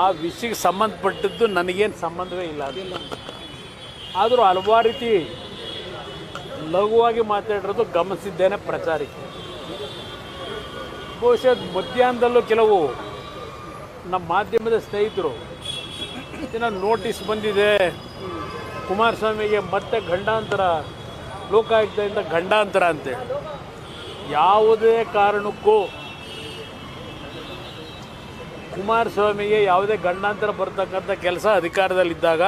ಆ ವಿಷಯಕ್ಕೆ ಸಂಬಂಧಪಟ್ಟದ್ದು ನನಗೇನು ಸಂಬಂಧವೇ ಇಲ್ಲ. ಅದಿಲ್ಲ ಆದರೂ ಹಲವಾರು ರೀತಿ ಲಘುವಾಗಿ ಮಾತಾಡಿರೋದು ಗಮನಿಸಿದ್ದೇನೆ ಪ್ರಚಾರಕ್ಕೆ. ಬಹುಶಃ ಮಧ್ಯಾಹ್ನದಲ್ಲೂ ಕೆಲವು ನಮ್ಮ ಮಾಧ್ಯಮದ ಸ್ನೇಹಿತರು ದಿನ ನೋಟಿಸ್ ಬಂದಿದೆ. ಕುಮಾರಸ್ವಾಮಿಗೆ ಮತ್ತೆ ಗಂಡಾಂತರ ಲೋಕಾಯುಕ್ತದಿಂದ ಗಂಡಾಂತರ ಅಂತೇಳಿ. ಯಾವುದೇ ಕಾರಣಕ್ಕೂ ಕುಮಾರಸ್ವಾಮಿಗೆ ಯಾವುದೇ ಗಂಡಾಂತರ ಬರ್ತಕ್ಕಂಥ ಕೆಲಸ ಅಧಿಕಾರದಲ್ಲಿದ್ದಾಗ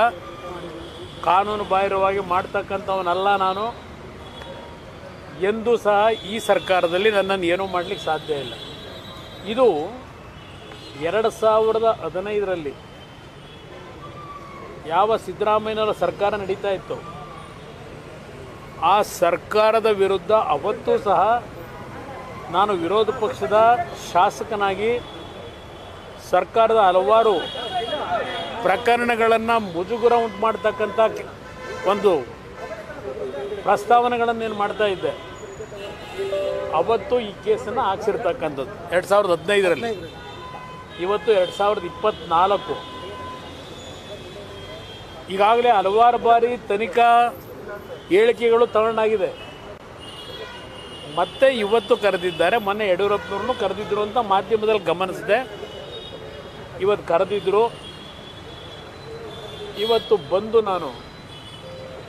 ಕಾನೂನು ಬಾಹಿರವಾಗಿ ಮಾಡ್ತಕ್ಕಂಥವನಲ್ಲ ನಾನು. ಎಂದೂ ಸಹ ಈ ಸರ್ಕಾರದಲ್ಲಿ ನನ್ನನ್ನು ಏನೂ ಮಾಡಲಿಕ್ಕೆ ಸಾಧ್ಯ ಇಲ್ಲ. ಇದು ಎರಡು ಸಾವಿರದ ಹದಿನೈದರಲ್ಲಿ ಯಾವ ಸಿದ್ದರಾಮಯ್ಯನವರ ಸರ್ಕಾರ ನಡೀತಾ ಇತ್ತು? ಆ ಸರ್ಕಾರದ ವಿರುದ್ಧ ಅವತ್ತೂ ಸಹ ನಾನು ವಿರೋಧ ಪಕ್ಷದ ಶಾಸಕನಾಗಿ ಸರ್ಕಾರದ ಹಲವಾರು ಪ್ರಕರಣಗಳನ್ನು ಮುಜುಗುರ ಉಂಟು ಮಾಡ್ತಕ್ಕಂಥ ಒಂದು ಪ್ರಸ್ತಾವನೆಗಳನ್ನು ಏನು ಮಾಡ್ತಾ ಇದ್ದೆ. ಅವತ್ತು ಈ ಕೇಸನ್ನು ಹಾಕ್ಸಿರ್ತಕ್ಕಂಥದ್ದು. ಎರಡು ಸಾವಿರದ ಹದಿನೈದರಲ್ಲಿ. ಇವತ್ತು ಎರಡು ಸಾವಿರದ ಇಪ್ಪತ್ತ್ನಾಲ್ಕು ಈಗಾಗಲೇ ಹಲವಾರು ಬಾರಿ ತನಿಖಾ ಹೇಳಿಕೆಗಳು ತಗೊಂಡಾಗಿದೆ. ಮತ್ತೆ ಇವತ್ತು ಕರೆದಿದ್ದಾರೆ. ಮೊನ್ನೆ ಯಡಿಯೂರಪ್ಪನವ್ರನ್ನು ಕರೆದಿದ್ದರು ಅಂತ ಮಾಧ್ಯಮದಲ್ಲಿ ಗಮನಿಸಿದೆ. ಇವತ್ತು ಕರೆದಿದ್ರು. ಇವತ್ತು ಬಂದು ನಾನು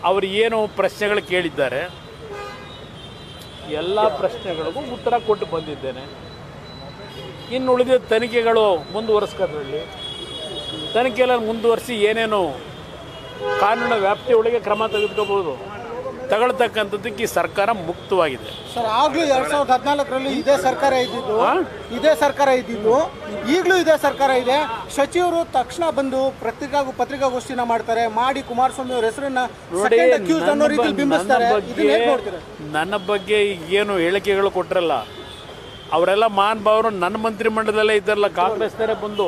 ಅವರು ಏನು ಪ್ರಶ್ನೆಗಳು ಕೇಳಿದ್ದಾರೆ. ಎಲ್ಲ ಪ್ರಶ್ನೆಗಳಿಗೂ ಉತ್ತರ ಕೊಟ್ಟು ಬಂದಿದ್ದೇನೆ. ಇನ್ನು ಉಳಿದ ತನಿಖೆಗಳು ಮುಂದುವರೆಸ್ಕೊಳ್ಳಿ ತನಿಖೆಲ್ಲ ಮುಂದುವರಿಸಿ ಏನೇನು ಕಾನೂನಿನ ವ್ಯಾಪ್ತಿಯೊಳಗೆ ಕ್ರಮ ತೆಗೆದುಕೋಬಹುದು ತಗೊಳ್ತಕ್ಕಂಥದ್ದಕ್ಕೆ ಈ ಸರ್ಕಾರ ಮುಕ್ತವಾಗಿದೆ. ಸರ್ ಆಗಲೂ ಎರಡ್ ಸಾವಿರದ ಹದಿನಾಲ್ಕರಲ್ಲಿ ಇದೇ ಸರ್ಕಾರ ಇದ್ದಿದ್ದು? ಇದೇ ಸರ್ಕಾರ ಇದ್ದಿದ್ದು ಈಗಲೂ ಇದೇ ಸರ್ಕಾರ ಇದೆ. ಸಚಿವರು ತಕ್ಷಣ ಬಂದು ಪತ್ರಿಕಾ ಪತ್ರಿಕಾಗೋಷ್ಠಿನ ಮಾಡ್ತಾರೆ. ಮಾಡಿ ಕುಮಾರಸ್ವಾಮಿ ಅವ್ರ ಹೆಸರನ್ನ ನೋಡಿ second accused ಅನ್ನೋ ನನ್ನ ರೀತಿಲಿ ಬಿಂಬಿಸ್ತಾರೆ. ನನ್ನ ಇದನ್ನ ಹೇಗೆ ಬಗ್ಗೆ ನನ್ನ ಬಗ್ಗೆ ಏನು ಹೇಳಿಕೆಗಳು ಕೊಟ್ಟರಲ್ಲ ಅವರೆಲ್ಲ ಮಾನ್ ಭಾವರು ನನ್ನ ಮಂತ್ರಿಮಂಡಲದಲ್ಲೇ ಇದ್ದಾರಲ್ಲ ಕಾಂಗ್ರೆಸ್ನವರೇ ಬಂದು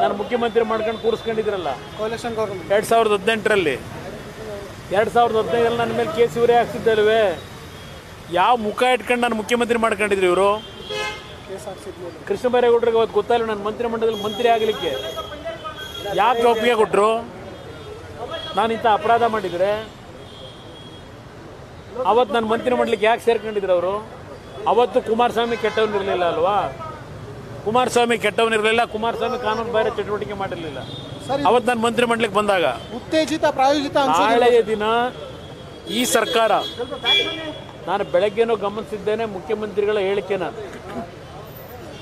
ನಾನು ಮುಖ್ಯಮಂತ್ರಿ ಮಾಡ್ಕೊಂಡು ಕೂರಿಸ್ಕೊಂಡಿದ್ರಲ್ಲ. ಎರಡ್ ಗೌರ್ಮೆಂಟ್ ಎರಡು ಸಾವಿರದ ಹದಿನೆಂಟರಲ್ಲಿ. ಎರಡು ಸಾವಿರದ ಹದಿನೈದರಲ್ಲಿ ನನ್ನ ಮೇಲೆ ಕೇಸ್ ಇವರೇ ಹಾಕ್ಸಿದ್ದಲ್ವೇ ಯಾವ ಮುಖ ಇಟ್ಕೊಂಡು ನಾನು ಮುಖ್ಯಮಂತ್ರಿ ಮಾಡ್ಕೊಂಡಿದ್ರು ಇವರು? ಕೃಷ್ಣ ಬೈರೇಗೌಡರಿಗೆ ಅವತ್ತು ಗೊತ್ತಾಯಿಲ್ಲ ನನ್ನ ಮಂತ್ರಿಮಂಡಲದಲ್ಲಿ ಮಂತ್ರಿ ಆಗಲಿಕ್ಕೆ. ಯಾಕೆ ಒಪ್ಪಿಗೆ ಕೊಟ್ಟರು ನಾನು ಇಂಥ ಅಪರಾಧ ಮಾಡಿದರೆ? ಅವತ್ತು ನನ್ನ ಮಂತ್ರಿಮಂಡಲಕ್ಕೆ ಯಾಕೆ ಸೇರ್ಕೊಂಡಿದ್ರು ಅವರು? ಅವತ್ತು ಕುಮಾರಸ್ವಾಮಿ ಕೆಟ್ಟವನಿರಲಿಲ್ಲ ಅಲ್ವಾ? ಕುಮಾರಸ್ವಾಮಿ ಕೆಟ್ಟವನಿರಲಿಲ್ಲ ಕುಮಾರಸ್ವಾಮಿ ಕಾನೂನು ಬಾಹಿರ ಚಟುವಟಿಕೆ ಮಾಡಿರಲಿಲ್ಲ. ಅವತ್ತು ನಾನು ಮಂತ್ರಿಮಂಡಲಕ್ಕೆ ಬಂದಾಗ ಉತ್ತೇಜಿತ ಪ್ರಾಯೋಜಿತ ನಾಳೆಯ ದಿನ ಈ ಸರ್ಕಾರ ನಾನು ಬೆಳಗ್ಗೆನೂ ಗಮನಿಸಿದ್ದೇನೆ ಮುಖ್ಯಮಂತ್ರಿಗಳ ಹೇಳಿಕೆನ.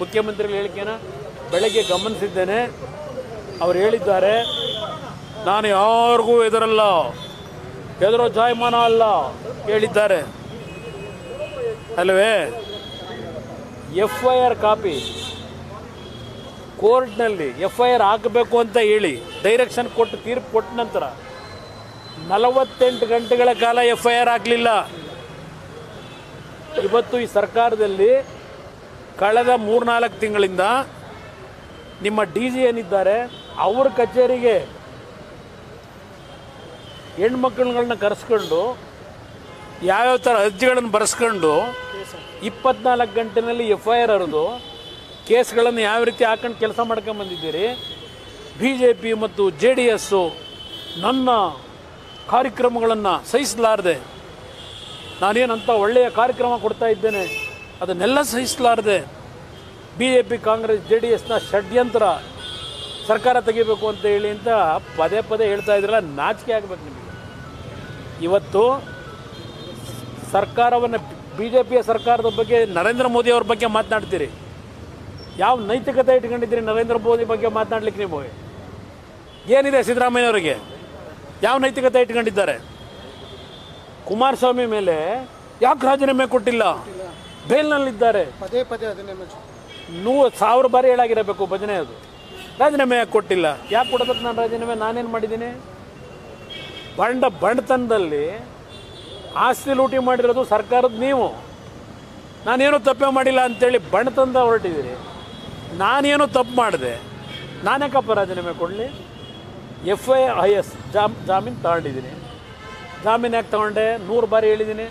ಮುಖ್ಯಮಂತ್ರಿಗಳ ಹೇಳಿಕೆನ ಬೆಳಗ್ಗೆ ಗಮನಿಸಿದ್ದೇನೆ. ಅವ್ರು ಹೇಳಿದ್ದಾರೆ ನಾನು ಯಾರಿಗೂ ಎದುರಲ್ಲ ಎದುರೋ ಜಾಯಮಾನ ಅಲ್ಲ ಹೇಳಿದ್ದಾರೆ ಅಲ್ವೇ? F I R copy. ಕೋರ್ಟ್ನಲ್ಲಿ ಎಫ್ ಐ ಆರ್ ಹಾಕಬೇಕು ಅಂತ ಹೇಳಿ ಡೈರೆಕ್ಷನ್ ಕೊಟ್ಟು ತೀರ್ಪು ಕೊಟ್ಟ ನಂತರ ನಲವತ್ತೆಂಟು ಗಂಟೆಗಳ ಕಾಲ ಎಫ್ ಐ ಆರ್ ಆಗಲಿಲ್ಲ. ಇವತ್ತು ಈ ಸರ್ಕಾರದಲ್ಲಿ ಕಳೆದ ಮೂರ್ನಾಲ್ಕು ತಿಂಗಳಿಂದ ನಿಮ್ಮ ಡಿ ಜಿ ಏನಿದ್ದಾರೆ, ಅವ್ರ ಕಚೇರಿಗೆ ಹೆಣ್ಮಕ್ಳುಗಳನ್ನ ಕರೆಸ್ಕೊಂಡು, ಯಾವ್ಯಾವ ಥರ ಅರ್ಜಿಗಳನ್ನು ಬರೆಸ್ಕೊಂಡು ಇಪ್ಪತ್ನಾಲ್ಕು ಗಂಟೆನಲ್ಲಿ ಎಫ್ ಐ ಆರ್ ಹರಿದು ಕೇಸ್ಗಳನ್ನು ಯಾವ ರೀತಿ ಹಾಕೊಂಡು ಕೆಲಸ ಮಾಡ್ಕೊಂಬಂದಿದ್ದೀರಿ ಬಿ ಜೆ ಪಿ ಮತ್ತು ಜೆ ಡಿ ಎಸ್ಸು ನನ್ನ ಕಾರ್ಯಕ್ರಮಗಳನ್ನು ಸಹಿಸಲಾರದೆ ನಾನೇನಂಥ ಒಳ್ಳೆಯ ಕಾರ್ಯಕ್ರಮ ಕೊಡ್ತಾ ಇದ್ದೇನೆ, ಅದನ್ನೆಲ್ಲ ಸಹಿಸಲಾರದೆ B J P Congress J D ಎಸ್ನ ಷಡ್ಯಂತ್ರ ಸರ್ಕಾರ ತೆಗಿಬೇಕು ಅಂತ ಹೇಳಿ ಅಂತ ಪದೇ ಪದೇ ಹೇಳ್ತಾ ಇದ್ರಲ್ಲ, ನಾಚಿಕೆ ಆಗಬೇಕು ನಿಮಗೆ. ಇವತ್ತು ಸರ್ಕಾರವನ್ನು ಬಿ ಜೆ ಪಿಯ ಸರ್ಕಾರದ ಬಗ್ಗೆ ನರೇಂದ್ರ ಮೋದಿ ಅವ್ರ ಬಗ್ಗೆ ಮಾತನಾಡ್ತೀರಿ. ಯಾವ ನೈತಿಕತೆ ಇಟ್ಕೊಂಡಿದ್ದೀರಿ ನರೇಂದ್ರ ಮೋದಿ ಬಗ್ಗೆ ಮಾತನಾಡ್ಲಿಕ್ಕೆ ನೀವು? ಏನಿದೆ ಸಿದ್ದರಾಮಯ್ಯವರಿಗೆ ಯಾವ ನೈತಿಕತೆ ಇಟ್ಕೊಂಡಿದ್ದಾರೆ? ಕುಮಾರಸ್ವಾಮಿ ಮೇಲೆ ಯಾಕೆ ರಾಜೀನಾಮೆ ಕೊಟ್ಟಿಲ್ಲ? ಬೇಲ್ನಲ್ಲಿದ್ದಾರೆ. ಪದೇ ಪದೇ. ನೂರು ಸಾವಿರ ಬಾರಿ ಹೇಳಾಗಿರಬೇಕು ಭಜನೆ ಅದು. ರಾಜೀನಾಮೆ ಯಾಕೆ ಕೊಟ್ಟಿಲ್ಲ? ಯಾಕೆ ಕೊಡಬೇಕು ನಾನು ರಾಜೀನಾಮೆ? ನಾನೇನು ಮಾಡಿದ್ದೀನಿ? ಬಂಡ ಬಂಡತನದಲ್ಲಿ ಆಸ್ತಿ ಲೂಟಿ ಮಾಡಿರೋದು ಸರ್ಕಾರದ ನೀವು. ನಾನೇನು ತಪ್ಪೇ ಮಾಡಿಲ್ಲ ಅಂತೇಳಿ ಬಣ್ಣತನದ ಹೊರಟಿದ್ದೀರಿ. ನಾನೇನು ತಪ್ಪು ಮಾಡಿದೆ. ನಾನ್ಯಾಕಪ್ಪ ರಾಜೀನಾಮೆ ಕೊಡಲಿ? ಎಫ್ ಐ ಐ ಎಸ್ ಜಾಮ್, ಜಾಮೀನು ತಗೊಂಡಿದ್ದೀನಿ. ಜಾಮೀನು ಯಾಕೆ ತಗೊಂಡೆ? ನೂರು ಬಾರಿ ಹೇಳಿದ್ದೀನಿ.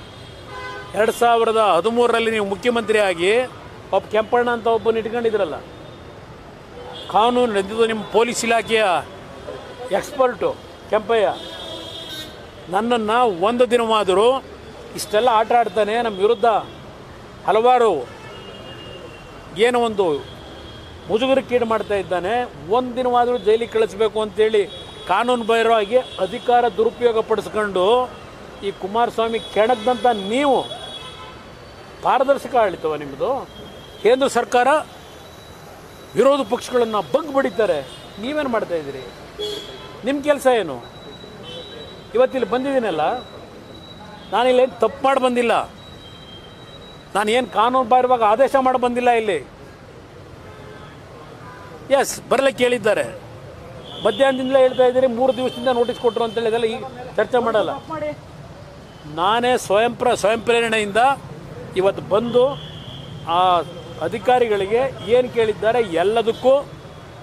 ಎರಡು ಸಾವಿರದ ಹದಿಮೂರರಲ್ಲಿ ನೀವು ಮುಖ್ಯಮಂತ್ರಿ ಆಗಿ ಒಬ್ಬ ಕೆಂಪಣ್ಣ ಅಂತ ಒಬ್ಬನ ಇಟ್ಕೊಂಡಿದ್ರಲ್ಲ. ಕಾನೂನು ನಡೆದಿದ್ದು ನಿಮ್ಮ ಪೊಲೀಸ್ ಇಲಾಖೆಯ ಎಕ್ಸ್ಪರ್ಟು ಕೆಂಪಯ್ಯ. ನನ್ನನ್ನು ಒಂದು ದಿನವಾದರೂ ಇಷ್ಟೆಲ್ಲ ಆಟ ಆಡ್ತಾನೆ. ನಮ್ಮ ವಿರುದ್ಧ ಹಲವಾರು ಏನೋ ಒಂದು ಮುಜುಗರಕ್ಕೀಡು ಮಾಡ್ತಾ ಇದ್ದಾನೆ. ಒಂದು ದಿನವಾದರೂ ಜೈಲಿಗೆ ಕಳಿಸ್ಬೇಕು ಅಂತೇಳಿ ಕಾನೂನು ಬಾಹಿರವಾಗಿ ಅಧಿಕಾರ ದುರುಪಯೋಗ ಪಡಿಸ್ಕೊಂಡು ಈ ಕುಮಾರಸ್ವಾಮಿ ಕೆಣಕ್ದಂಥ ನೀವು ಪಾರದರ್ಶಕ ಆಳಿತವ ನಿಮ್ಮದು ಕೇಂದ್ರ ಸರ್ಕಾರ ವಿರೋಧ ಪಕ್ಷಗಳನ್ನು ಬಗ್ ಬಡಿತಾರೆ. ನೀವೇನು ಮಾಡ್ತಾ ಇದ್ದೀರಿ? ನಿಮ್ಮ ಕೆಲಸ ಏನು? ಇವತ್ತಿಲ್ಲಿ ಬಂದಿದ್ದೀನಲ್ಲ? ನಾನಿಲ್ಲೇನು ತಪ್ಪು ಮಾಡಿ ಬಂದಿಲ್ಲ. ನಾನು ಏನು ಕಾನೂನು ಬಾಹಿರವಾಗಿ ಆದೇಶ ಮಾಡಿ ಬಂದಿಲ್ಲ ಇಲ್ಲಿ. ಎಸ್ ಬರಲಿಕ್ಕೆ ಕೇಳಿದ್ದಾರೆ. ಮಧ್ಯಾಹ್ನದಿಂದಲೇ ಹೇಳ್ತಾ ಇದ್ದೀರಿ ಮೂರು ದಿವಸದಿಂದ ನೋಟಿಸ್ ಕೊಟ್ಟರು ಅಂತ ಹೇಳಿದೆಲ್ಲ ಈಗ ಚರ್ಚೆ ಮಾಡಲ್ಲ. ನಾನೇ ಸ್ವಯಂ ಪ್ರ ಸ್ವಯಂ ಪ್ರೇರಣೆಯಿಂದ ಇವತ್ತು ಬಂದು ಆ ಅಧಿಕಾರಿಗಳಿಗೆ ಏನು ಕೇಳಿದ್ದಾರೆ ಎಲ್ಲದಕ್ಕೂ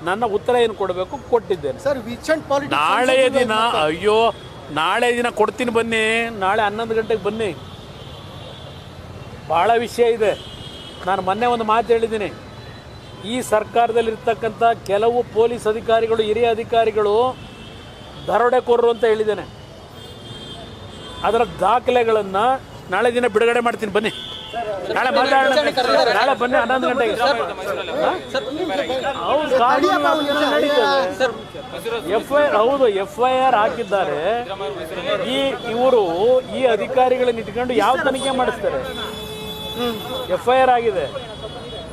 ನನ್ನ ಉತ್ತರ ಏನು ಕೊಡಬೇಕು ಕೊಟ್ಟಿದ್ದೇನೆ. ಸರ್ ವಿಚೆಂಟ್ ಪಾಲಿಟಿ ನಾಳೆ ನಾಳೆಯ ದಿನ ಅಯ್ಯೋ ನಾಳೆ ದಿನ ಕೊಡ್ತೀನಿ ಬನ್ನಿ ನಾಳೆ ಹನ್ನೊಂದು ಗಂಟೆಗೆ ಬನ್ನಿ. ಭಾಳ ವಿಷಯ ಇದೆ. ನಾನು ಮೊನ್ನೆ ಒಂದು ಮಾತು ಹೇಳಿದ್ದೀನಿ. ಈ ಸರ್ಕಾರದಲ್ಲಿರ್ತಕ್ಕಂಥ ಕೆಲವು ಪೊಲೀಸ್ ಅಧಿಕಾರಿಗಳು ಹಿರಿಯ ಅಧಿಕಾರಿಗಳು ದರೋಡೆಕೋರರು ಅಂತ ಹೇಳಿದ್ದೇನೆ. ಅದರ ದಾಖಲೆಗಳನ್ನು ನಾಳೆ ದಿನ ಬಿಡುಗಡೆ ಮಾಡ್ತೀನಿ. ಬನ್ನಿ. ನಾಳೆ ಮಾತಾಡೋಣ ನಾಳೆ ಬನ್ನಿ ಹನ್ನೊಂದು ಗಂಟೆಗೆ. ಎಫ್ ಐ ಆರ್ ಹೌದು ಎಫ್ ಐ ಆರ್ ಹಾಕಿದ್ದಾರೆ. ಈ ಇವರು ಈ ಅಧಿಕಾರಿಗಳನ್ನ ಇಟ್ಕೊಂಡು ಯಾವ ತನಿಖೆ ಮಾಡಿಸ್ತಾರೆ? ಎಫ್ ಐ ಆರ್ ಆಗಿದೆ.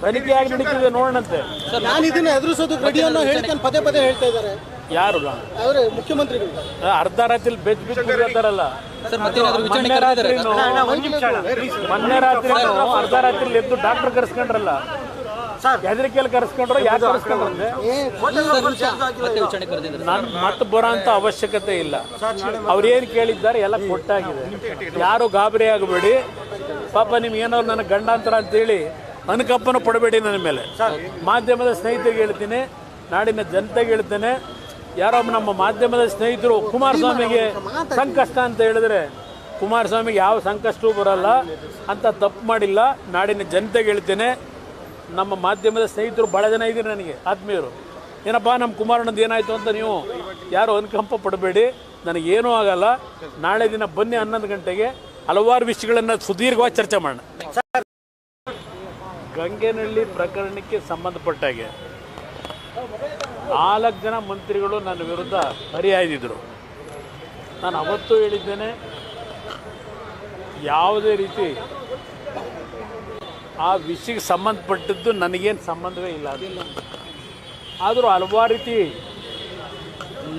ತನಿಖೆ ಆಗಿ ನಡೀತಿದೆ ನೋಡೋಣಂತೆ. ನಾನು ಇದನ್ನ ಎದುರಿಸೋದಕ್ಕೆ ರೆಡಿ ಅನ್ನೋ ಹೇಳಿಕೆಯನ್ನು ಪದೇ ಪದೇ ಹೇಳ್ತಾ ಇದ್ದಾರೆ. ಯಾರು? ಮುಖ್ಯಮಂತ್ರಿ ಮುಖ್ಯಮಂತ್ರಿಗಳು. ಅರ್ಧ ರಾತ್ರಿ ಬೆಚ್ಚ ಮತ್ತೇನಾದ್ರು ವಿಚಾರಣೆ ಮೊನ್ನೆ ರಾತ್ರಿ ರಾತ್ರಿನೂ ಮೊನ್ನೆ ರಾತ್ರಿ ಅರ್ಧ ರಾತ್ರಿ ಎದ್ದು ಡಾಕ್ಟರ್ ಕರೆಸ್ಕೊಂಡ್ರಲ್ಲ. ಹೆದರಿಕೆಯಲ್ಲಿ ಕರೆಸ್ಕೊಂಡ್ರು ಯಾಕೆ ಕರೆಸ್ಕೊಂಡ್ರೆ ಮತ್ತೆ ವಿಚಾರಣೆ ಕರೆದಿದ್ದಾರೆ ನಾನು ಮತ್ತೆ ಬರೋ ಅಂತ ಅವಶ್ಯಕತೆ ಇಲ್ಲ. ಅವ್ರೇನು ಏನು ಕೇಳಿದ್ದಾರೆ ಎಲ್ಲ ಕೊಟ್ಟಾಗಿದೆ. ಯಾರು ಗಾಬರಿ ಆಗಬೇಡಿ. ಪಾಪ ನಿಮ್ಗೆ ಏನೋ ನನ್ನ ಗಂಡಾಂತರ ಅಂತೇಳಿ ಅನುಕಂಪನ ಪಡಬೇಡಿ ನನ್ನ ಮೇಲೆ. ಮಾಧ್ಯಮದ ಸ್ನೇಹಿತರಿಗೆ ಹೇಳ್ತೀನಿ ನಾಡಿನ ಜನತೆಗೆ ಹೇಳ್ತೇನೆ ಯಾರೋ ನಮ್ಮ ಮಾಧ್ಯಮದ ಸ್ನೇಹಿತರು ಕುಮಾರಸ್ವಾಮಿಗೆ ಸಂಕಷ್ಟ ಅಂತ ಹೇಳಿದ್ರೆ ಕುಮಾರಸ್ವಾಮಿಗೆ ಯಾವ ಸಂಕಷ್ಟವೂ ಬರಲ್ಲ ಅಂತ ತಪ್ಪು ಮಾಡಿಲ್ಲ ನಾಡಿನ ಜನತೆಗೆ ಹೇಳ್ತೇನೆ ನಮ್ಮ ಮಾಧ್ಯಮದ ಸ್ನೇಹಿತರು ಭಾಳ ಜನ ಇದ್ದೀರಿ ನನಗೆ ಆತ್ಮೀಯರು. ಏನಪ್ಪ ನಮ್ಮ ಕುಮಾರಣ್ಣದ್ದು ಏನಾಯಿತು ಅಂತ ನೀವು ಯಾರು ಅನುಕಂಪ ಪಡಬೇಡಿ ನನಗೇನೂ ಆಗಲ್ಲ. ನಾಳೆ ದಿನ ಬನ್ನಿ ಹನ್ನೊಂದು ಗಂಟೆಗೆ ಹಲವಾರು ವಿಷಯಗಳನ್ನು ಸುದೀರ್ಘವಾಗಿ ಚರ್ಚೆ ಮಾಡೋಣ. ಗಂಗೆನಹಳ್ಳಿ ಪ್ರಕರಣಕ್ಕೆ ಸಂಬಂಧಪಟ್ಟಾಗೆ ನಾಲ್ಕು ಜನ ಮಂತ್ರಿಗಳು ನನ್ನ ವಿರುದ್ಧ ಹರಿಹಾಯ್ದಿದ್ರು ನಾನು ಅವತ್ತು ಹೇಳಿದ್ದೇನೆ, ಯಾವುದೇ ರೀತಿ ಆ ವಿಷಯಕ್ಕೆ ಸಂಬಂಧಪಟ್ಟದ್ದು ನನಗೇನು ಸಂಬಂಧವೇ ಇಲ್ಲ. ಅದಿಲ್ಲ ಆದರೂ ಹಲವಾರು ರೀತಿ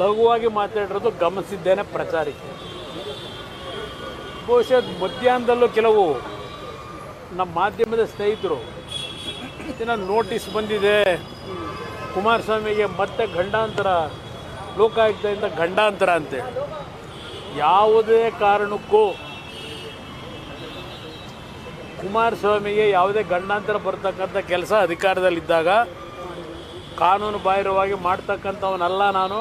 ಲಘುವಾಗಿ ಮಾತಾಡಿರೋದು ಗಮನಿಸಿದ್ದೇನೆ ಪ್ರಚಾರಕ್ಕೆ. ಬಹುಶಃ ಮಧ್ಯಾಹ್ನದಲ್ಲೂ ಕೆಲವು ನಮ್ಮ ಮಾಧ್ಯಮದ ಸ್ನೇಹಿತರು ದಿನ ನೋಟಿಸ್ ಬಂದಿದೆ. ಕುಮಾರಸ್ವಾಮಿಗೆ ಮತ್ತೆ ಗಂಡಾಂತರ ಲೋಕಾಯುಕ್ತದಿಂದ ಗಂಡಾಂತರ ಅಂತೇಳಿ ಯಾವುದೇ ಕಾರಣಕ್ಕೂ ಕುಮಾರಸ್ವಾಮಿಗೆ ಯಾವುದೇ ಗಂಡಾಂತರ ಬರ್ತಕ್ಕಂಥ ಕೆಲಸ ಅಧಿಕಾರದಲ್ಲಿದ್ದಾಗ ಕಾನೂನು ಬಾಹಿರವಾಗಿ ಮಾಡ್ತಕ್ಕಂಥವನಲ್ಲ ನಾನು.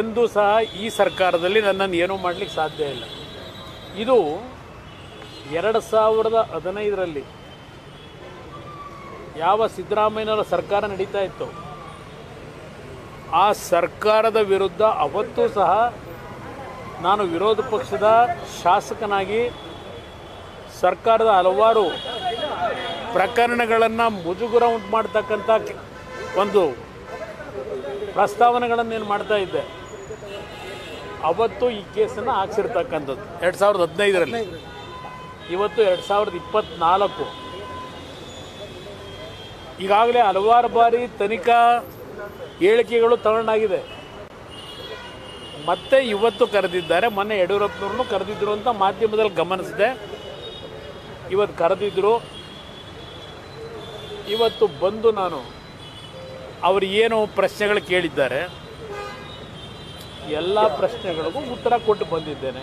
ಎಂದೂ ಸಹ ಈ ಸರ್ಕಾರದಲ್ಲಿ ನನ್ನನ್ನು ಏನೂ ಮಾಡಲಿಕ್ಕೆ ಸಾಧ್ಯ ಇಲ್ಲ. ಇದು ಎರಡು ಸಾವಿರದ ಹದಿನೈದರಲ್ಲಿ ಯಾವ ಸಿದ್ದರಾಮಯ್ಯನವರ ಸರ್ಕಾರ ನಡೀತಾ ಇತ್ತು? ಆ ಸರ್ಕಾರದ ವಿರುದ್ಧ ಅವತ್ತು ಸಹ ನಾನು ವಿರೋಧ ಪಕ್ಷದ ಶಾಸಕನಾಗಿ ಸರ್ಕಾರದ ಹಲವಾರು ಪ್ರಕರಣಗಳನ್ನು ಮುಜುಗುರ ಉಂಟು ಮಾಡ್ತಕ್ಕಂಥ ಒಂದು ಪ್ರಸ್ತಾವನೆಗಳನ್ನು ಏನು ಮಾಡ್ತಾ ಇದ್ದೆ. ಅವತ್ತು ಈ ಕೇಸನ್ನು ಹಾಕ್ಸಿರ್ತಕ್ಕಂಥದ್ದು. ಎರಡು ಸಾವಿರದ ಹದಿನೈದರಲ್ಲಿ. ಇವತ್ತು ಎರಡು ಸಾವಿರದ ಇಪ್ಪತ್ತ್ನಾಲ್ಕು ಈಗಾಗಲೇ ಹಲವಾರು ಬಾರಿ ತನಿಖಾ ಹೇಳಿಕೆಗಳು ತಗೊಂಡಾಗಿದೆ. ಮತ್ತೆ ಇವತ್ತು ಕರೆದಿದ್ದಾರೆ, ಮೊನ್ನೆ ಯಡಿಯೂರಪ್ಪನವ್ರನ್ನು ಕರೆದಿದ್ರು ಅಂತ ಮಾಧ್ಯಮದಲ್ಲಿ ಗಮನಿಸಿದೆ. ಇವತ್ತು ಕರೆದಿದ್ರು. ಇವತ್ತು ಬಂದು ನಾನು ಅವರು ಏನು ಪ್ರಶ್ನೆಗಳು ಕೇಳಿದ್ದಾರೆ, ಎಲ್ಲ ಪ್ರಶ್ನೆಗಳಿಗೂ ಉತ್ತರ ಕೊಟ್ಟು ಬಂದಿದ್ದೇನೆ.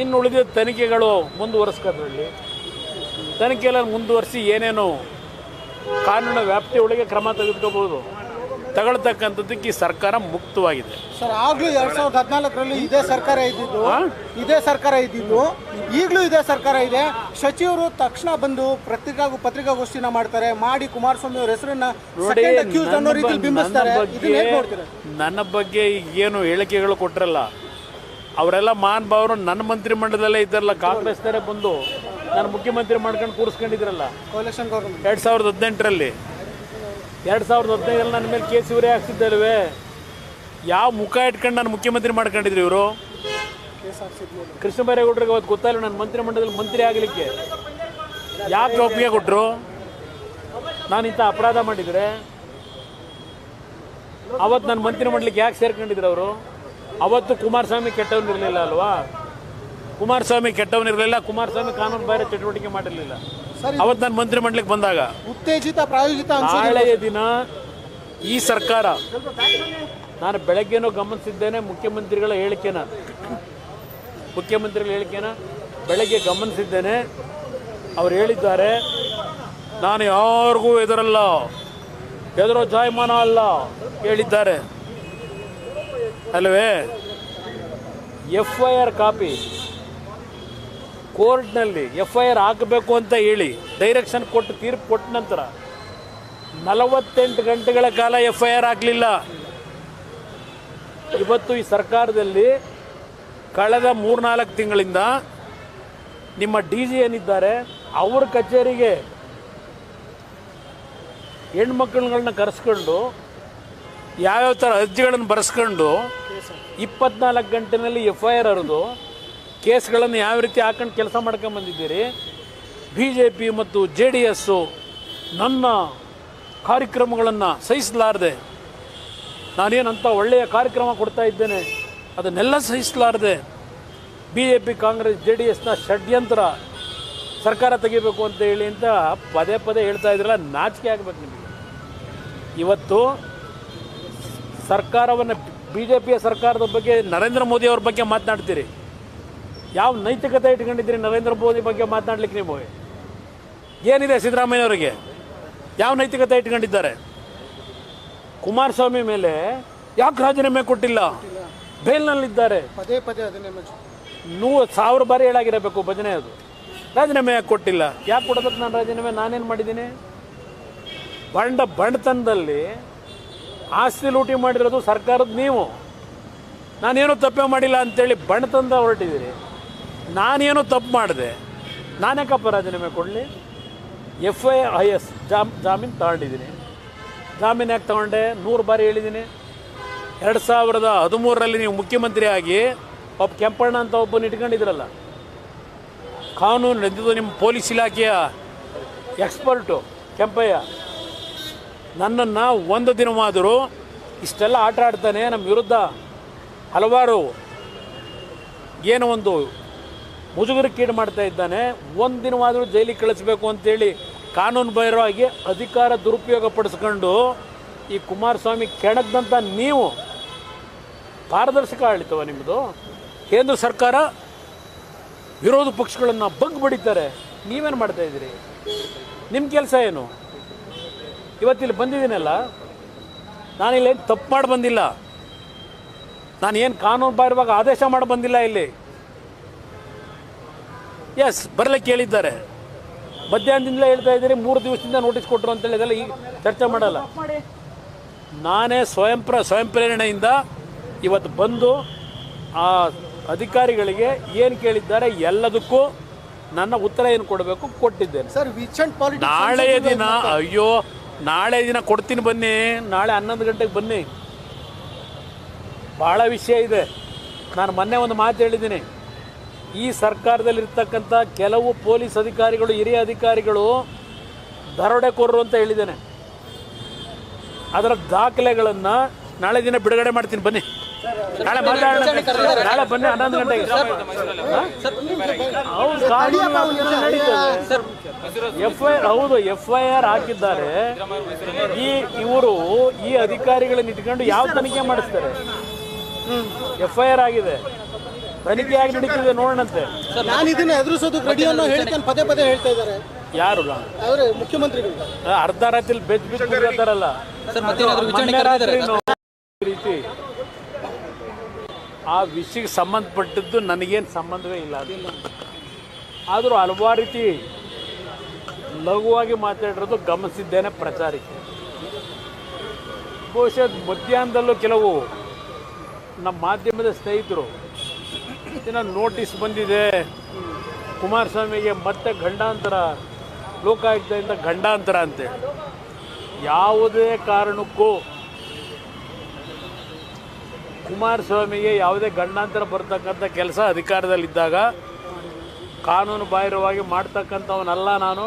ಇನ್ನು ಉಳಿದ ತನಿಖೆಗಳು ಮುಂದುವರಿಸ್ಕೊಂಡ್ರಲ್ಲಿ ತನಿಖೆಲ್ಲ ಮುಂದುವರಿಸಿ ಏನೇನು ಕಾನೂನಿನ ವ್ಯಾಪ್ತಿಯೊಳಗೆ ಕ್ರಮ ತೆಗೆದುಕೋಬಹುದು. ತಗೊಳ್ತಕ್ಕಂಥದ್ದಕ್ಕೆ ಈ ಸರ್ಕಾರ ಮುಕ್ತವಾಗಿದೆ. ಸರ್ ಆಗ್ಲೂ ಎರಡ್ ಸಾವಿರದ ಹದಿನಾಲ್ಕರಲ್ಲಿ ಇದೇ ಸರ್ಕಾರ ಇದ್ದಿದ್ದು? ಇದೇ ಸರ್ಕಾರ ಇದ್ದಿದ್ದು ಈಗಲೂ ಇದೇ ಸರ್ಕಾರ ಇದೆ. ಸಚಿವರು ತಕ್ಷಣ ಬಂದು ಪತ್ರಿಕಾ ಪತ್ರಿಕಾಗೋಷ್ಠಿನ ಮಾಡ್ತಾರೆ. ಮಾಡಿ ಕುಮಾರಸ್ವಾಮಿ ಅವ್ರ ಹೆಸರನ್ನ ನೋಡಿ ಅನ್ನೋ ಬಿಂಬಿಸ್ತಾರೆ. ನನ್ನ ಬಗ್ಗೆ ಏನು ಹೇಳಿಕೆಗಳು ಕೊಟ್ರಲ್ಲ. ಅವರೆಲ್ಲ ಮಾನ್ ಭಾವರು ನನ್ನ ಮಂತ್ರಿಮಂಡಲದಲ್ಲೇ ಇದ್ದಾರಲ್ಲ ಕಾಂಗ್ರೆಸ್ನವರೇ ಬಂದು. ನಾನು ಮುಖ್ಯಮಂತ್ರಿ ಮಾಡ್ಕೊಂಡು ಕೂರಿಸ್ಕೊಂಡಿದ್ರಲ್ಲ ಗೌರ್ಮೆಂಟ್ ಎರಡು ಸಾವಿರದ ಹದಿನೆಂಟರಲ್ಲಿ. ಎರಡು ಸಾವಿರದ ಹದಿನೈದರಲ್ಲಿ ನನ್ನ ಮೇಲೆ ಕೇಸ್ ಇವರೇ ಹಾಕ್ಸಿದ್ದಲ್ವೇ? ಯಾವ ಮುಖ ಇಟ್ಕೊಂಡು ನಾನು ಮುಖ್ಯಮಂತ್ರಿ ಮಾಡ್ಕೊಂಡಿದ್ರು ಇವರು? ಕೃಷ್ಣ ಬೈರೇಗೌಡರಿಗೆ ಅವತ್ತು ಗೊತ್ತಾಯಿಲ್ಲ ನಾನು ಮಂತ್ರಿಮಂಡಲದಲ್ಲಿ ಮಂತ್ರಿ ಆಗಲಿಕ್ಕೆ. ಯಾಕೆ ಒಪ್ಪಿಗೆ ಕೊಟ್ಟರು ನಾನು ಇಂಥ ಅಪರಾಧ ಮಾಡಿದರೆ? ಅವತ್ತು ನನ್ನ ಮಂತ್ರಿಮಂಡಲಕ್ಕೆ ಯಾಕೆ ಸೇರ್ಕೊಂಡಿದ್ರು ಅವರು? ಅವತ್ತು ಕುಮಾರಸ್ವಾಮಿ ಕೆಟ್ಟವನಿರಲಿಲ್ಲ ಅಲ್ವಾ? ಕುಮಾರಸ್ವಾಮಿ ಕೆಟ್ಟವನಿರಲಿಲ್ಲ ಕುಮಾರಸ್ವಾಮಿ ಕಾನೂನು ಬಾಹಿರ ಚಟುವಟಿಕೆ ಮಾಡಿರಲಿಲ್ಲ. ಅವತ್ತು ನಾನು ಮಂತ್ರಿಮಂಡಲಕ್ಕೆ ಬಂದಾಗ ಉತ್ತೇಜಿತ ಪ್ರಾಯೋಜಿತ ನಾಳೆಯ ದಿನ ಈ ಸರ್ಕಾರ ನಾನು ಬೆಳಗ್ಗೆನೂ ಗಮನಿಸಿದ್ದೇನೆ ಮುಖ್ಯಮಂತ್ರಿಗಳ ಹೇಳಿಕೆನ. ಮುಖ್ಯಮಂತ್ರಿಗಳ ಹೇಳಿಕೆನ ಬೆಳಗ್ಗೆ ಗಮನಿಸಿದ್ದೇನೆ. ಅವ್ರು ಹೇಳಿದ್ದಾರೆ ನಾನು ಯಾರಿಗೂ ಎದುರಲ್ಲ ಎದುರೋ ಜಾಯಮಾನ ಅಲ್ಲ ಹೇಳಿದ್ದಾರೆ. ಅಲ್ವೇ? ಎಫ್ ಐ ಆರ್ ಕಾಪಿ ಕೋರ್ಟ್ನಲ್ಲಿ ಎಫ್ ಐ ಆರ್ ಹಾಕಬೇಕು ಅಂತ ಹೇಳಿ ಡೈರೆಕ್ಷನ್ ಕೊಟ್ಟು ತೀರ್ಪು ಕೊಟ್ಟ ನಂತರ ನಲವತ್ತೆಂಟು ಗಂಟೆಗಳ ಕಾಲ ಎಫ್ ಐ ಆರ್ ಆಗಲಿಲ್ಲ. ಇವತ್ತು ಈ ಸರ್ಕಾರದಲ್ಲಿ ಕಳೆದ ಮೂರ್ನಾಲ್ಕು ತಿಂಗಳಿಂದ ನಿಮ್ಮ ಡಿ ಜಿ ಏನಿದ್ದಾರೆ, ಅವ್ರ ಕಚೇರಿಗೆ ಹೆಣ್ಮಕ್ಳುಗಳನ್ನ ಕರೆಸ್ಕೊಂಡು, ಯಾವ್ಯಾವ ಥರ ಅರ್ಜಿಗಳನ್ನು ಬರೆಸ್ಕೊಂಡು ಇಪ್ಪತ್ನಾಲ್ಕು ಗಂಟೆನಲ್ಲಿ ಎಫ್ ಐ ಆರ್ ಹರಿದು ಕೇಸ್ಗಳನ್ನು ಯಾವ ರೀತಿ ಹಾಕೊಂಡು ಕೆಲಸ ಮಾಡ್ಕೊಂಬಂದಿದ್ದೀರಿ ಬಿ ಜೆ ಪಿ ಮತ್ತು ಜೆ ಡಿ ಎಸ್ಸು ನನ್ನ ಕಾರ್ಯಕ್ರಮಗಳನ್ನು ಸಹಿಸಲಾರದೆ ನಾನೇನಂಥ ಒಳ್ಳೆಯ ಕಾರ್ಯಕ್ರಮ ಕೊಡ್ತಾ ಇದ್ದೇನೆ, ಅದನ್ನೆಲ್ಲ ಸಹಿಸಲಾರದೆ B J P Congress J D ಎಸ್ನ ಷಡ್ಯಂತ್ರ ಸರ್ಕಾರ ತೆಗಿಬೇಕು ಅಂತ ಹೇಳಿ ಅಂತ ಪದೇ ಪದೇ ಹೇಳ್ತಾ ಇದ್ರಲ್ಲ, ನಾಚಿಕೆ ಆಗಬೇಕು ನಿಮಗೆ. ಇವತ್ತು ಸರ್ಕಾರವನ್ನು ಬಿ ಜೆ ಪಿಯ ಸರ್ಕಾರದ ಬಗ್ಗೆ ನರೇಂದ್ರ ಮೋದಿ ಅವ್ರ ಬಗ್ಗೆ ಮಾತನಾಡ್ತೀರಿ. ಯಾವ ನೈತಿಕತೆ ಇಟ್ಕೊಂಡಿದ್ದೀರಿ ನರೇಂದ್ರ ಮೋದಿ ಬಗ್ಗೆ ಮಾತನಾಡ್ಲಿಕ್ಕೆ ನೀವು? ಏನಿದೆ ಸಿದ್ದರಾಮಯ್ಯ ಅವರಿಗೆ ಯಾವ ನೈತಿಕತೆ ಇಟ್ಕೊಂಡಿದ್ದಾರೆ? ಕುಮಾರಸ್ವಾಮಿ ಮೇಲೆ ಯಾಕೆ ರಾಜೀನಾಮೆ ಕೊಟ್ಟಿಲ್ಲ? ಬೇಲ್ನಲ್ಲಿದ್ದಾರೆ. ಪದೇ ಪದೇ. ನೂರು ಸಾವಿರ ಬಾರಿ ಹೇಳಾಗಿರಬೇಕು ಭಜನೆ ಅದು. ರಾಜೀನಾಮೆ ಯಾಕೆ ಕೊಟ್ಟಿಲ್ಲ? ಯಾಕೆ ಕೊಡೋದಕ್ಕೆ ನಾನು ರಾಜೀನಾಮೆ? ನಾನೇನು ಮಾಡಿದ್ದೀನಿ? ಬಂಡ ಬಂಡತನದಲ್ಲಿ ಆಸ್ತಿ ಲೂಟಿ ಮಾಡಿರೋದು ಸರ್ಕಾರದ ನೀವು. ನಾನೇನು ತಪ್ಪೇ ಮಾಡಿಲ್ಲ ಅಂತೇಳಿ ಬಣತನದ ಹೊರಟಿದ್ದೀರಿ. ನಾನೇನು ತಪ್ಪು ಮಾಡಿದೆ. ನಾನ್ಯಾಕಪ್ಪ ರಾಜೀನಾಮೆ ಕೊಡಲಿ? ಎಫ್ ಐ ಐ ಎಸ್ ಜಾಮ್, ಜಾಮೀನು ತಗೊಂಡಿದ್ದೀನಿ. ಜಾಮೀನು ಯಾಕೆ ತಗೊಂಡೆ? ನೂರು ಬಾರಿ ಹೇಳಿದ್ದೀನಿ. ಎರಡು ಸಾವಿರದ ಹದಿಮೂರರಲ್ಲಿ ನೀವು ಮುಖ್ಯಮಂತ್ರಿ ಆಗಿ ಒಬ್ಬ ಕೆಂಪಣ್ಣ ಅಂತ ಒಬ್ಬನ ಇಟ್ಕೊಂಡಿದ್ರಲ್ಲ. ಕಾನೂನು ನಡೆದಿದ್ದು ನಿಮ್ಮ ಪೊಲೀಸ್ ಇಲಾಖೆಯ ಎಕ್ಸ್ಪರ್ಟು ಕೆಂಪಯ್ಯ. ನನ್ನನ್ನು ಒಂದು ದಿನವಾದರೂ ಇಷ್ಟೆಲ್ಲ ಆಟ ಆಡ್ತಾನೆ ನಮ್ಮ ವಿರುದ್ಧ ಹಲವಾರು ಏನೋ ಒಂದು ಮುಜುಗರಕ್ಕೀಡು ಮಾಡ್ತಾ ಇದ್ದಾನೆ. ಒಂದು ದಿನವಾದರೂ ಜೈಲಿಗೆ ಕಳಿಸ್ಬೇಕು ಅಂತೇಳಿ ಕಾನೂನು ಬಾಹಿರವಾಗಿ ಅಧಿಕಾರ ದುರುಪಯೋಗ ಪಡಿಸ್ಕೊಂಡು ಈ ಕುಮಾರಸ್ವಾಮಿ ಕೆಣಕ್ದಂಥ ನೀವು ಪಾರದರ್ಶಕ ಆಡಳಿತವ ನಿಮ್ಮದು ಕೇಂದ್ರ ಸರ್ಕಾರ ವಿರೋಧ ಪಕ್ಷಗಳನ್ನು ಬಗ್ ಬಡಿತಾರೆ. ನೀವೇನು ಮಾಡ್ತಾ ಇದ್ದೀರಿ? ನಿಮ್ಮ ಕೆಲಸ ಏನು? ಇವತ್ತಿಲ್ಲಿ ಬಂದಿದ್ದೀನಲ್ಲ? ನಾನಿಲ್ಲೇನು ತಪ್ಪು ಮಾಡಿ ಬಂದಿಲ್ಲ? ನಾನು ಏನು ಕಾನೂನು ಬಾಹಿರವಾಗಿ ಆದೇಶ ಮಾಡಿ ಬಂದಿಲ್ಲ ಇಲ್ಲಿ? ಎಸ್ ಬರಲಿಕ್ಕೆ ಹೇಳಿದ್ದಾರೆ ಮಧ್ಯಾಹ್ನದಿಂದಲೇ ಹೇಳ್ತಾ ಇದ್ದೀರಿ ಮೂರು ದಿವಸದಿಂದ ನೋಟಿಸ್ ಕೊಟ್ಟರು ಅಂತೇಳಿ ಇದೆಲ್ಲ ಈಗ ಚರ್ಚೆ ಮಾಡಲ್ಲ. ನಾನೇ ಸ್ವಯಂ ಪ್ರ ಸ್ವಯಂ ಪ್ರೇರಣೆಯಿಂದ ಇವತ್ತು ಬಂದು ಆ ಅಧಿಕಾರಿಗಳಿಗೆ ಏನು ಕೇಳಿದ್ದಾರೆ ಎಲ್ಲದಕ್ಕೂ ನನ್ನ ಉತ್ತರ ಏನು ಕೊಡಬೇಕು ಕೊಟ್ಟಿದ್ದೇನೆ. ಸರ್ ವಿಚೆಂಟ್ ಅಂಡ್ ನಾಳೆ ನಾಳೆಯ ದಿನ ಅಯ್ಯೋ ನಾಳೆ ದಿನ ಕೊಡ್ತೀನಿ ಬನ್ನಿ ನಾಳೆ ಹನ್ನೊಂದು ಗಂಟೆಗೆ ಬನ್ನಿ. ಭಾಳ ವಿಷಯ ಇದೆ. ನಾನು ಮೊನ್ನೆ ಒಂದು ಮಾತು ಹೇಳಿದ್ದೀನಿ. ಈ ಸರ್ಕಾರದಲ್ಲಿರ್ತಕ್ಕಂಥ ಕೆಲವು ಪೊಲೀಸ್ ಅಧಿಕಾರಿಗಳು ಹಿರಿಯ ಅಧಿಕಾರಿಗಳು ದರೋಡೆಕೋರರು ಅಂತ ಹೇಳಿದ್ದೇನೆ. ಅದರ ದಾಖಲೆಗಳನ್ನು ನಾಳೆ ದಿನ ಬಿಡುಗಡೆ ಮಾಡ್ತೀನಿ ಬನ್ನಿ. ನಾಳೆ ಮಾತಾಡೋಣ ನಾಳೆ ಬನ್ನಿ ಹನ್ನೊಂದು ಗಂಟೆಗೆ. ಎಫ್ ಐ ಆರ್ ಹೌದು ಎಫ್ ಐ ಆರ್ ಹಾಕಿದ್ದಾರೆ. ಈ ಇವರು ಈ ಅಧಿಕಾರಿಗಳನ್ನ ಇಟ್ಕೊಂಡು ಯಾವ ತನಿಖೆ ಮಾಡಿಸ್ತಾರೆ? ಎಫ್ ಐ ಆರ್ ಆಗಿದೆ. ತನಿಖೆ ಆಗಿ ನಡೀತಿದೆ ನೋಡೋಣಂತೆ. ನಾನು ಇದನ್ನ ಎದುರಿಸೋದಕ್ಕೆ ರೆಡಿ ಅನ್ನೋ ಹೇಳ್ತಾನೆ ಪದೇ ಪದೇ ಹೇಳ್ತಾ ಇದ್ದಾರೆ. ಯಾರು? ಅವರೇ ಮುಖ್ಯಮಂತ್ರಿಗಳು. ಅರ್ಧ ರಾತ್ರಿ ಬೆಚ್ಚ ಬಿದ್ದು ಇರ್ತಾರಲ್ಲ ರೀತಿ ಆ ವಿಷಯಕ್ಕೆ ಸಂಬಂಧಪಟ್ಟದ್ದು ನನಗೇನು ಸಂಬಂಧವೇ ಇಲ್ಲ ಅದು. ಆದರೂ ಹಲವಾರು ರೀತಿ ಲಘುವಾಗಿ ಮಾತಾಡಿರೋದು ಗಮನಿಸಿದ್ದೇನೆ ಪ್ರಚಾರಕ್ಕೆ. ಬಹುಶಃ ಮಧ್ಯಾಹ್ನದಲ್ಲೂ ಕೆಲವು ನಮ್ಮ ಮಾಧ್ಯಮದ ಸ್ನೇಹಿತರು ದಿನ ನೋಟಿಸ್ ಬಂದಿದೆ. ಕುಮಾರಸ್ವಾಮಿಗೆ ಮತ್ತೆ ಗಂಡಾಂತರ ಲೋಕಾಯುಕ್ತದಿಂದ ಗಂಡಾಂತರ ಅಂತೆ. ಯಾವುದೇ ಕಾರಣಕ್ಕೂ ಕುಮಾರಸ್ವಾಮಿಗೆ ಯಾವುದೇ ಗಂಡಾಂತರ ಬರ್ತಕ್ಕಂಥ ಕೆಲಸ ಅಧಿಕಾರದಲ್ಲಿದ್ದಾಗ ಕಾನೂನು ಬಾಹಿರವಾಗಿ ಮಾಡ್ತಕ್ಕಂಥವನಲ್ಲ ನಾನು.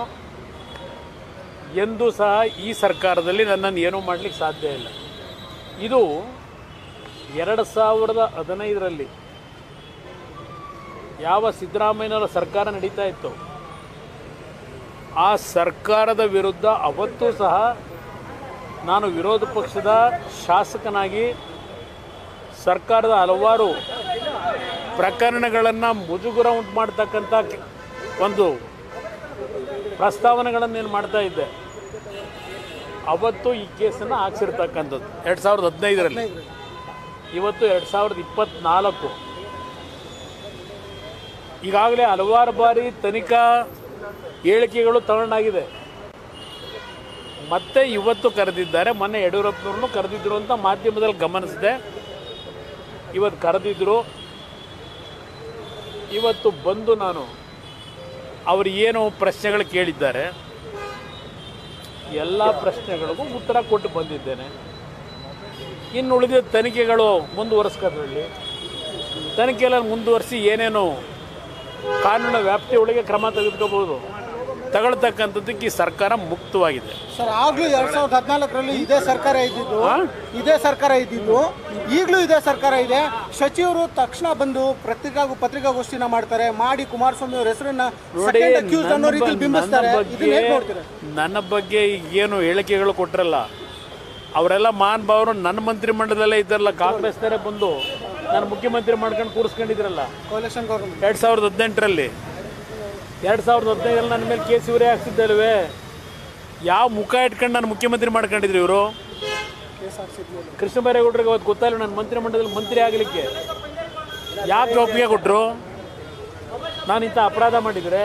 ಎಂದೂ ಸಹ ಈ ಸರ್ಕಾರದಲ್ಲಿ ನನ್ನನ್ನು ಏನೂ ಮಾಡಲಿಕ್ಕೆ ಸಾಧ್ಯ ಇಲ್ಲ. ಇದು ಎರಡು ಸಾವಿರದ ಹದಿನೈದರಲ್ಲಿ ಯಾವ ಸಿದ್ದರಾಮಯ್ಯನವರ ಸರ್ಕಾರ ನಡೀತಾ ಇತ್ತು? ಆ ಸರ್ಕಾರದ ವಿರುದ್ಧ ಅವತ್ತೂ ಸಹ ನಾನು ವಿರೋಧ ಪಕ್ಷದ ಶಾಸಕನಾಗಿ ಸರ್ಕಾರದ ಹಲವಾರು ಪ್ರಕರಣಗಳನ್ನು ಮುಜುಗುರ ಉಂಟು ಮಾಡ್ತಕ್ಕಂಥ ಒಂದು ಪ್ರಸ್ತಾವನೆಗಳನ್ನು ಏನು ಮಾಡ್ತಾ ಇದ್ದೆ. ಅವತ್ತು ಈ ಕೇಸನ್ನು ಹಾಕ್ಸಿರ್ತಕ್ಕಂಥದ್ದು. ಎರಡು ಸಾವಿರದ ಹದಿನೈದರಲ್ಲಿ. ಇವತ್ತು ಎರಡು ಸಾವಿರದ ಇಪ್ಪತ್ತ್ನಾಲ್ಕು ಈಗಾಗಲೇ ಹಲವಾರು ಬಾರಿ ತನಿಖಾ ಹೇಳಿಕೆಗಳು ತಗೊಂಡಾಗಿದೆ ಮತ್ತೆ ಇವತ್ತು ಕರೆದಿದ್ದಾರೆ, ಮೊನ್ನೆ ಯಡಿಯೂರಪ್ಪನವ್ರನ್ನು ಕರೆದಿದ್ರು ಅಂತ ಮಾಧ್ಯಮದಲ್ಲಿ ಗಮನಿಸಿದೆ. ಇವತ್ತು ಕರೆದಿದ್ರು. ಇವತ್ತು ಬಂದು ನಾನು ಅವರು ಏನು ಪ್ರಶ್ನೆಗಳು ಕೇಳಿದ್ದಾರೆ, ಎಲ್ಲ ಪ್ರಶ್ನೆಗಳಿಗೂ ಉತ್ತರ ಕೊಟ್ಟು ಬಂದಿದ್ದೇನೆ. ಇನ್ನು ಉಳಿದ ತನಿಖೆಗಳು ಮುಂದುವರೆಸ್ಕೊಳ್ಳಿ ತನಿಖೆಯಲ್ಲಿ ಮುಂದುವರಿಸಿ ಏನೇನು ಕಾನೂನಿನ ವ್ಯಾಪ್ತಿಯೊಳಗೆ ಕ್ರಮ ತೆಗೆದುಕೋಬಹುದು. ತಗೊಳ್ತಕ್ಕಂಥದ್ದಕ್ಕೆ ಈ ಸರ್ಕಾರ ಮುಕ್ತವಾಗಿದೆ. ಸರ್ ಆಗ್ಲೂ ಎರಡ್ ಸಾವಿರದ ಹದಿನಾಲ್ಕರಲ್ಲಿ ಇದೇ ಸರ್ಕಾರ ಇದ್ದಿದ್ದು? ಇದೇ ಸರ್ಕಾರ ಇದ್ದಿದ್ದು ಈಗಲೂ ಇದೇ ಸರ್ಕಾರ ಇದೆ. ಸಚಿವರು ತಕ್ಷಣ ಬಂದು ಪತ್ರಿಕಾ ಪತ್ರಿಕಾಗೋಷ್ಠಿನ ಮಾಡ್ತಾರೆ. ಮಾಡಿ ಕುಮಾರಸ್ವಾಮಿ ಅವ್ರ ಹೆಸರನ್ನ ನೋಡಿ ಅನ್ನೋ ಬಿಂಬಿಸ್ತಾರೆ. ನನ್ನ ಇದನ್ನ ಹೇಗೆ ಬಗ್ಗೆ ನೋಡ್ತೀರಾ? ನನ್ನ ಬಗ್ಗೆ ಏನು ಹೇಳಿಕೆಗಳು ಕೊಟ್ಟರಲ್ಲ ಅವರೆಲ್ಲ ಮಾನ್ ಭಾವರು ನನ್ನ ಮಂತ್ರಿಮಂಡಲದಲ್ಲೇ ಇದ್ದಾರಲ್ಲ ಕಾಂಗ್ರೆಸ್ನವರೇ ಬಂದು. ನಾನು ಮುಖ್ಯಮಂತ್ರಿ ಮಾಡ್ಕೊಂಡು ಕೂರಿಸ್ಕೊಂಡಿದ್ರಲ್ಲ? ಎರಡ್ ಸಾವಿರದ ಹದಿನೆಂಟರಲ್ಲಿ. ಎರಡು ಸಾವಿರದ ಹದಿನೈದರಲ್ಲಿ ನನ್ನ ಮೇಲೆ ಕೇಸ್ ಇವರೇ ಹಾಕ್ತಿದ್ದಲ್ವೇ ಯಾವ ಮುಖ ಇಟ್ಕೊಂಡು ನಾನು ಮುಖ್ಯಮಂತ್ರಿ ಮಾಡ್ಕೊಂಡಿದ್ರು ಇವರು? ಕೃಷ್ಣ ಬೈರೇಗೌಡರಿಗೆ ಅವತ್ತು ಗೊತ್ತಾಗಲ್ಲ ನನ್ನ ಮಂತ್ರಿಮಂಡಲದಲ್ಲಿ ಮಂತ್ರಿ ಆಗಲಿಕ್ಕೆ. ಯಾಕೆ ಒಪ್ಪಿಗೆ ಕೊಟ್ಟರು ನಾನು ಇಂಥ ಅಪರಾಧ ಮಾಡಿದರೆ?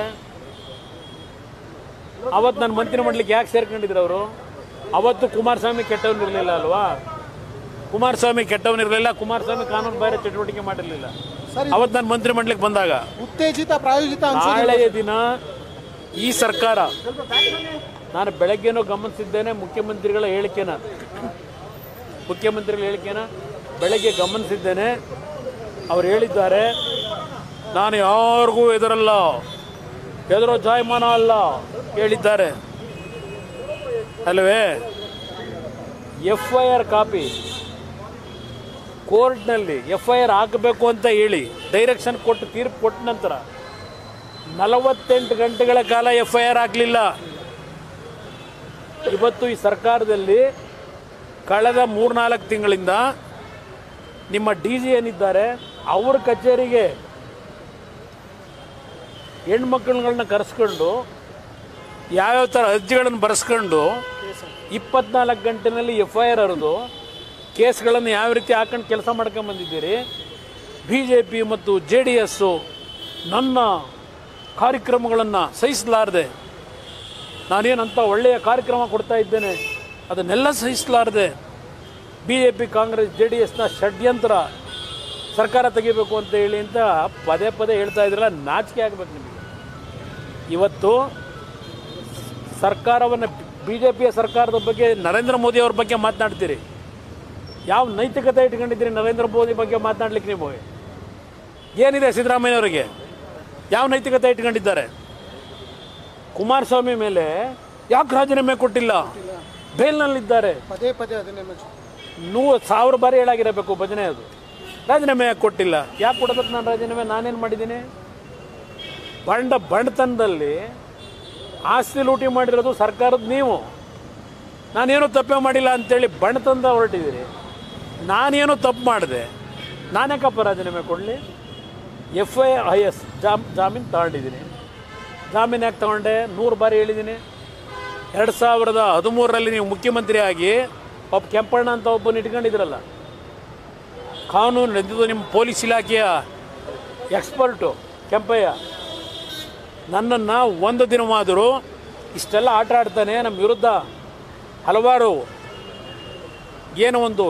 ಅವತ್ತು ನಾನು ಮಂತ್ರಿ ಮಂಡಲಿಕ್ಕೆ ಯಾಕೆ ಸೇರ್ಕೊಂಡಿದ್ರು ಅವರು? ಅವತ್ತು ಕುಮಾರಸ್ವಾಮಿ ಕೆಟ್ಟವನಿರಲಿಲ್ಲ ಅಲ್ವಾ? ಕುಮಾರಸ್ವಾಮಿ ಕೆಟ್ಟವನಿರಲಿಲ್ಲ ಕುಮಾರಸ್ವಾಮಿ ಕಾನೂನು ಬಾಹಿರ ಚಟುವಟಿಕೆ ಮಾಡಿರಲಿಲ್ಲ. ಅವತ್ತು ನಾನು ಮಂತ್ರಿಮಂಡಲಕ್ಕೆ ಬಂದಾಗ ಉತ್ತೇಜಿತ ಪ್ರಾಯೋಜಿತ ನಾಳೆಯ ದಿನ ಈ ಸರ್ಕಾರ ನಾನು ಬೆಳಗ್ಗೆನೂ ಗಮನಿಸಿದ್ದೇನೆ ಮುಖ್ಯಮಂತ್ರಿಗಳ ಹೇಳಿಕೆನ. ಮುಖ್ಯಮಂತ್ರಿಗಳ ಹೇಳಿಕೆನ ಬೆಳಗ್ಗೆ ಗಮನಿಸಿದ್ದೇನೆ. ಅವ್ರು ಹೇಳಿದ್ದಾರೆ ನಾನು ಯಾರಿಗೂ ಎದುರಲ್ಲ ಎದುರೋ ಜಾಯಮಾನ ಅಲ್ಲ ಹೇಳಿದ್ದಾರೆ. ಅಲ್ವೇ? F I R copy. ಕೋರ್ಟ್ನಲ್ಲಿ ಎಫ್ ಐ ಆರ್ ಹಾಕಬೇಕು ಅಂತ ಹೇಳಿ ಡೈರೆಕ್ಷನ್ ಕೊಟ್ಟು ತೀರ್ಪು ಕೊಟ್ಟ ನಂತರ ನಲವತ್ತೆಂಟು ಗಂಟೆಗಳ ಕಾಲ ಎಫ್ ಐ ಆರ್ ಆಗಲಿಲ್ಲ. ಇವತ್ತು ಈ ಸರ್ಕಾರದಲ್ಲಿ ಕಳೆದ ಮೂರ್ನಾಲ್ಕು ತಿಂಗಳಿಂದ ನಿಮ್ಮ ಡಿ ಜಿ ಏನಿದ್ದಾರೆ, ಅವ್ರ ಕಚೇರಿಗೆ ಹೆಣ್ಮಕ್ಳುಗಳನ್ನ ಕರೆಸ್ಕೊಂಡು ಯಾವ್ಯಾವ ಥರ ಅರ್ಜಿಗಳನ್ನು ಬರೆಸ್ಕೊಂಡು ಇಪ್ಪತ್ನಾಲ್ಕು ಗಂಟೆನಲ್ಲಿ ಎಫ್ ಐ ಆರ್ ಹರಿದು ಕೇಸ್ಗಳನ್ನು ಯಾವ ರೀತಿ ಹಾಕೊಂಡು ಕೆಲಸ ಮಾಡ್ಕೊಂಬಂದಿದ್ದೀರಿ ಬಿ ಜೆ ಪಿ ಮತ್ತು ಜೆ ಡಿ ಎಸ್ಸು ನನ್ನ ಕಾರ್ಯಕ್ರಮಗಳನ್ನು ಸಹಿಸಲಾರದೆ ನಾನೇನಂತ ಒಳ್ಳೆಯ ಕಾರ್ಯಕ್ರಮ ಕೊಡ್ತಾ ಇದ್ದೇನೆ, ಅದನ್ನೆಲ್ಲ ಸಹಿಸಲಾರದೆ B J P Congress J D ಎಸ್ನ ಷಡ್ಯಂತ್ರ ಸರ್ಕಾರ ತೆಗಿಬೇಕು ಅಂತ ಹೇಳಿ ಅಂತ ಪದೇ ಪದೇ ಹೇಳ್ತಾ ಇದ್ರಲ್ಲ, ನಾಚಿಕೆ ಆಗಬೇಕು ನಿಮಗೆ. ಇವತ್ತು ಸರ್ಕಾರವನ್ನು ಬಿ ಜೆ ಪಿಯ ಸರ್ಕಾರದ ಬಗ್ಗೆ ನರೇಂದ್ರ ಮೋದಿ ಅವ್ರ ಬಗ್ಗೆ ಮಾತನಾಡ್ತೀರಿ. ಯಾವ ನೈತಿಕತೆ ಇಟ್ಕೊಂಡಿದ್ದೀರಿ? ನರೇಂದ್ರ ಮೋದಿ ಬಗ್ಗೆ ಮಾತನಾಡ್ಲಿಕ್ಕೆ ನೀವು? ಏನಿದೆ ಸಿದ್ದರಾಮಯ್ಯನವರಿಗೆ? ಯಾವ ನೈತಿಕತೆ ಇಟ್ಕೊಂಡಿದ್ದಾರೆ? ಕುಮಾರಸ್ವಾಮಿ ಮೇಲೆ ಯಾಕೆ ರಾಜೀನಾಮೆ ಕೊಟ್ಟಿಲ್ಲ? ಬೇಲ್ನಲ್ಲಿದ್ದಾರೆ. ಪದೇ ಪದೇ ಅದನ್ನೇ ನೂರು ಸಾವಿರ ಬಾರಿ ಹೇಳಾಗಿರಬೇಕು ಭಜನೆ ಅದು. ರಾಜೀನಾಮೆ ಯಾಕೆ ಕೊಟ್ಟಿಲ್ಲ? ಯಾಕೆ ಕೊಡಬೇಕು ನಾನು ರಾಜೀನಾಮೆ? ನಾನೇನು ಮಾಡಿದ್ದೀನಿ? ಬಂಡ ಬಂಡತನದಲ್ಲಿ ಆಸ್ತಿ ಲೂಟಿ ಮಾಡಿರೋದು ಸರ್ಕಾರದ ನೀವು. ನಾನೇನು ತಪ್ಪೇ ಮಾಡಿಲ್ಲ ಅಂತೇಳಿ ಬಣ್ಣತನದ ಹೊರಟಿದ್ದೀರಿ. ನಾನೇನು ತಪ್ಪು ಮಾಡಿದೆ. ನಾನ್ಯಾಕಪ್ಪ ರಾಜೀನಾಮೆ ಕೊಡಲಿ? ಎಫ್ ಐ ಐ ಎಸ್ ಜಾಮ್, ಜಾಮೀನು ತಗೊಂಡಿದ್ದೀನಿ. ಜಾಮೀನು ಯಾಕೆ ತಗೊಂಡೆ? ನೂರು ಬಾರಿ ಹೇಳಿದ್ದೀನಿ. ಎರಡು ಸಾವಿರದ ಹದಿಮೂರರಲ್ಲಿ ನೀವು ಮುಖ್ಯಮಂತ್ರಿ ಆಗಿ ಒಬ್ಬ ಕೆಂಪಣ್ಣ ಅಂತ ಒಬ್ಬನ ಇಟ್ಕೊಂಡಿದ್ರಲ್ಲ. ಕಾನೂನು ನಡೆದಿದ್ದು ನಿಮ್ಮ ಪೊಲೀಸ್ ಇಲಾಖೆಯ ಎಕ್ಸ್ಪರ್ಟು ಕೆಂಪಯ್ಯ. ನನ್ನನ್ನು ಒಂದು ದಿನವಾದರೂ ಇಷ್ಟೆಲ್ಲ ಆಟ ಆಡ್ತಾನೆ ನಮ್ಮ ವಿರುದ್ಧ ಹಲವಾರು ಏನೋ ಒಂದು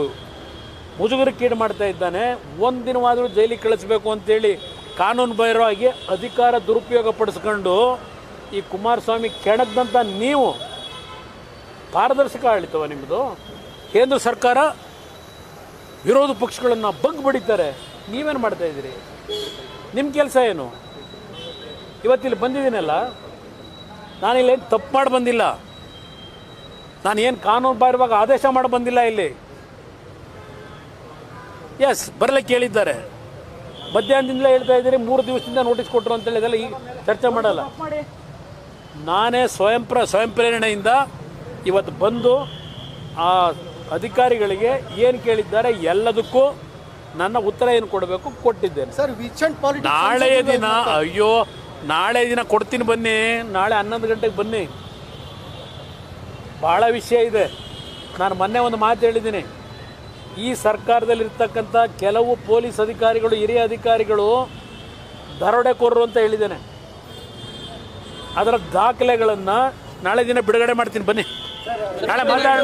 ಮುಜುಗರಕ್ಕೀಡು ಮಾಡ್ತಾ ಇದ್ದಾನೆ. ಒಂದು ದಿನವಾದರೂ ಜೈಲಿಗೆ ಕಳಿಸ್ಬೇಕು ಅಂತೇಳಿ ಕಾನೂನು ಬಾಹಿರವಾಗಿ ಅಧಿಕಾರ ದುರುಪಯೋಗ ಪಡಿಸ್ಕೊಂಡು ಈ ಕುಮಾರಸ್ವಾಮಿ ಕೆಣಕ್ದಂಥ ನೀವು ಪಾರದರ್ಶಕ ಆಳಿತವ ನಿಮ್ಮದು ಕೇಂದ್ರ ಸರ್ಕಾರ ವಿರೋಧ ಪಕ್ಷಗಳನ್ನು ಬಗ್ ಬಡಿತಾರೆ. ನೀವೇನು ಮಾಡ್ತಾ ಇದ್ದೀರಿ? ನಿಮ್ಮ ಕೆಲಸ ಏನು? ಇವತ್ತಿಲ್ಲಿ ಬಂದಿದ್ದೀನಲ್ಲ? ನಾನಿಲ್ಲೇನು ತಪ್ಪು ಮಾಡಿ ಬಂದಿಲ್ಲ. ನಾನು ಏನು ಕಾನೂನು ಬಾಹಿರವಾಗಿ ಆದೇಶ ಮಾಡಿ ಬಂದಿಲ್ಲ ಇಲ್ಲಿ? ಎಸ್ ಬರಲಿಕ್ಕೆ ಕೇಳಿದ್ದಾರೆ. ಮಧ್ಯಾಹ್ನದಿಂದಲೇ ಹೇಳ್ತಾ ಇದ್ದೀರಿ ಮೂರು ದಿವಸದಿಂದ ನೋಟಿಸ್ ಕೊಟ್ಟರು ಅಂತೇಳಿ ಇದೆಲ್ಲ ಈ ಚರ್ಚೆ ಮಾಡಲ್ಲ. ನಾನೇ ಸ್ವಯಂ ಪ್ರ ಸ್ವಯಂ ಪ್ರೇರಣೆಯಿಂದ ಇವತ್ತು ಬಂದು ಆ ಅಧಿಕಾರಿಗಳಿಗೆ ಏನು ಕೇಳಿದ್ದಾರೆ ಎಲ್ಲದಕ್ಕೂ ನನ್ನ ಉತ್ತರ ಏನು ಕೊಡಬೇಕು ಕೊಟ್ಟಿದ್ದೇನೆ. ಸರ್ ನಾಳೆ ದಿನ ಅಯ್ಯೋ ನಾಳೆ ದಿನ ಕೊಡ್ತೀನಿ ಬನ್ನಿ ನಾಳೆ ಹನ್ನೊಂದು ಗಂಟೆಗೆ ಬನ್ನಿ. ಭಾಳ ವಿಷಯ ಇದೆ. ನಾನು ಮೊನ್ನೆ ಒಂದು ಮಾತು ಹೇಳಿದ್ದೀನಿ. ಈ ಸರ್ಕಾರದಲ್ಲಿರ್ತಕ್ಕಂಥ ಕೆಲವು ಪೊಲೀಸ್ ಅಧಿಕಾರಿಗಳು, ಹಿರಿಯ ಅಧಿಕಾರಿಗಳು ದರೋಡೆಕೋರರು ಅಂತ ಹೇಳಿದ್ದೇನೆ. ಅದರ ದಾಖಲೆಗಳನ್ನು ನಾಳೆ ದಿನ ಬಿಡುಗಡೆ ಮಾಡ್ತೀನಿ. ಬನ್ನಿ. ನಾಳೆ ಮಾತಾಡೋಣ